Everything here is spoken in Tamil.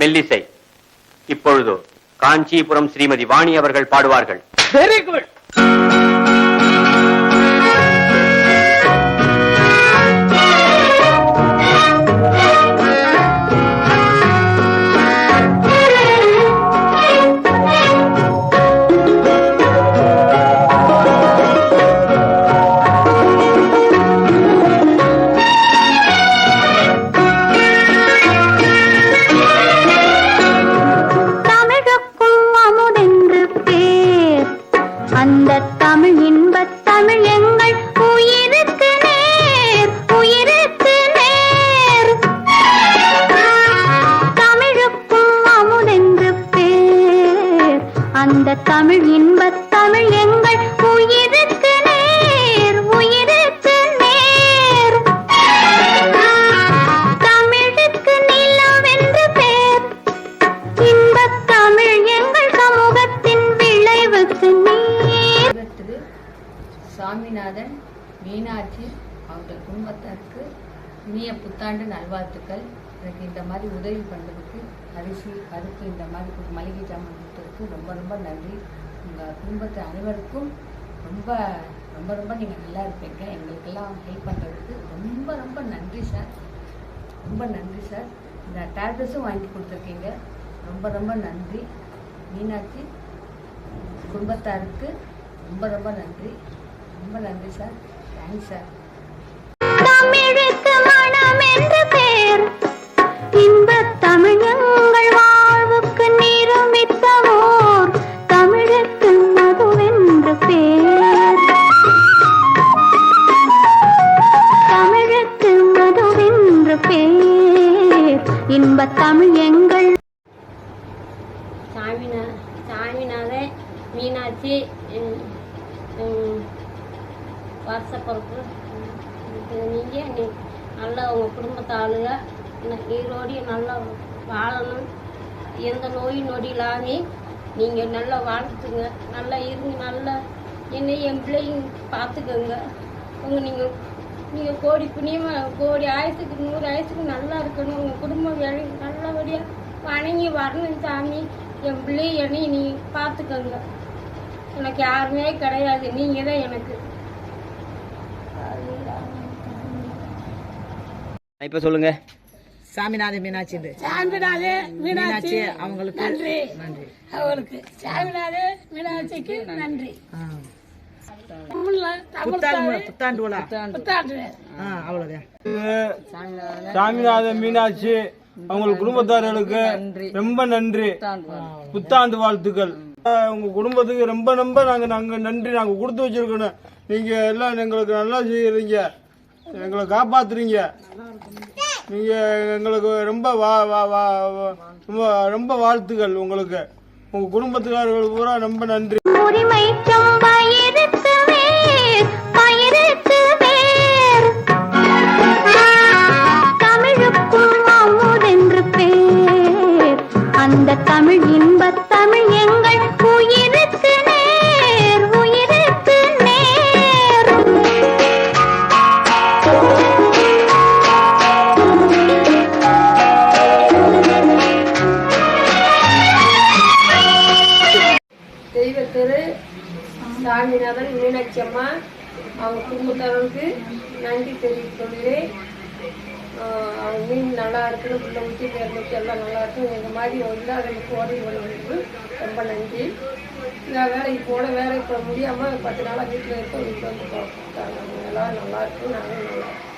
மெல்லிசை. இப்பொழுது காஞ்சிபுரம் ஸ்ரீமதி வாணி அவர்கள் பாடுவார்கள். வெரி குட் அந்த தமிழ் இன்பத் தமிழ் எங்கள் உயிருக்கு நேர் உயிருக்கு நேர். தமிழுக்கு நிலவென்று பேர் இன்பத் தமிழ் எங்கள் சமூகத்தின் விளைவுக்கு நேர். சாமிநாதன் மீனாட்சி அவர்கள் குடும்பத்திற்கு இனிய புத்தாண்டு நல்வாழ்த்துக்கள். எனக்கு இந்த மாதிரி உதவி பண்ணுறதுக்கு அரிசி பருப்பு இந்த மாதிரி மளிகை ஜாமான் கொடுத்ததுக்கு ரொம்ப ரொம்ப நன்றி. உங்கள் குடும்பத்து அனைவருக்கும் ரொம்ப ரொம்ப ரொம்ப நீங்கள் நல்லா இருப்பீங்க. எங்களுக்கெல்லாம் ஹெல்ப் பண்ணுறதுக்கு ரொம்ப ரொம்ப நன்றி சார் ரொம்ப நன்றி சார் இந்த டேப்லெட்ஸும் வாங்கி கொடுத்துருக்கீங்க. ரொம்ப ரொம்ப நன்றி. மீனாட்சி குடும்பத்தாருக்கு ரொம்ப ரொம்ப நன்றி. ரொம்ப நன்றி சார் தேங்க்ஸ் சார் இன்பத் தமிழ் எங்கள். சாமிநா சாமிநாத மீனாட்சி ம், ம், வருஷப்பிறப்பு நீங்கள் நீ நல்லா உங்கள் குடும்பத்தை ஆளுங்க ஈரோடி நல்லா வாழணும். எந்த நோய் நொடி இல்லாமல் நீங்கள் நல்லா வாழ்த்துங்க. நல்லா இருங்க நல்லா என்ன என் பிள்ளைங்க பார்த்துக்கோங்க. உங்கள் நீங்கள் நீங்கள் கோடி புண்ணியமாக கோடி ஆயுசுக்கு நூறு ஆயுசுக்கு நல்லா இருக்கணும். உங்கள் குடும்பம் வேலை நல்லபடியாக வணங்கி வரணும் சாமி. என் பிள்ளை என்னையும் நீ பார்த்துக்கோங்க. எனக்கு யாருமே கிடையாது. நீங்கள் தான் எனக்கு. இப்ப சொல்லுங்க. சாமிநாத மீனாட்சி. சாமிநாதே மீனாட்சி. அவங்களுக்கு நன்றி. நன்றி. அவருக்கு சாமிநாதே மீனாட்சிக்கு நன்றி. சாமிநாதன் மீனாட்சி அவங்க குடும்பத்தார்களுக்கு ரொம்ப நன்றி. புத்தாண்டு வாழ்த்துக்கள். உங்க குடும்பத்துக்கு ரொம்ப ரொம்ப நாங்க நாங்க நன்றி. நாங்க கொடுத்து வச்சிருக்கணும். நீங்க எல்லாம் எங்களுக்கு நல்லா செய்யறீங்க. எங்களை காப்பாத்துறீங்க. நீங்க எங்களுக்கு ரொம்ப வா வா வா வா- ரொம்ப ரொம்ப வாழ்த்துக்கள் உங்களுக்கு. உங்க குடும்பத்துக்காரர்கள் பூரா ரொம்ப நன்றி. சாமிநாதன் மீனாட்சி அம்மா அவங்க குடும்பத்தாரனுக்கு நன்றி தெரிவித்துக் கொள்கிறேன் அவங்க மீன் நல்லா இருக்குன்னு பிள்ளை ஊற்றி பேர் ஊற்றி எல்லாம் நல்லா இருக்கும். இந்த மாதிரி வந்து அதை ஓடி வருவதற்கு ரொம்ப நன்றி. நான் வேலைக்கு போட வேலைக்கு போக முடியாமல் பத்து நாளாக வீட்டில் இருக்கோம் வீட்டில் வந்து பார்த்தாங்க எல்லாம் நல்லா இருக்கும் நாங்களும் நல்லா இருக்கும்.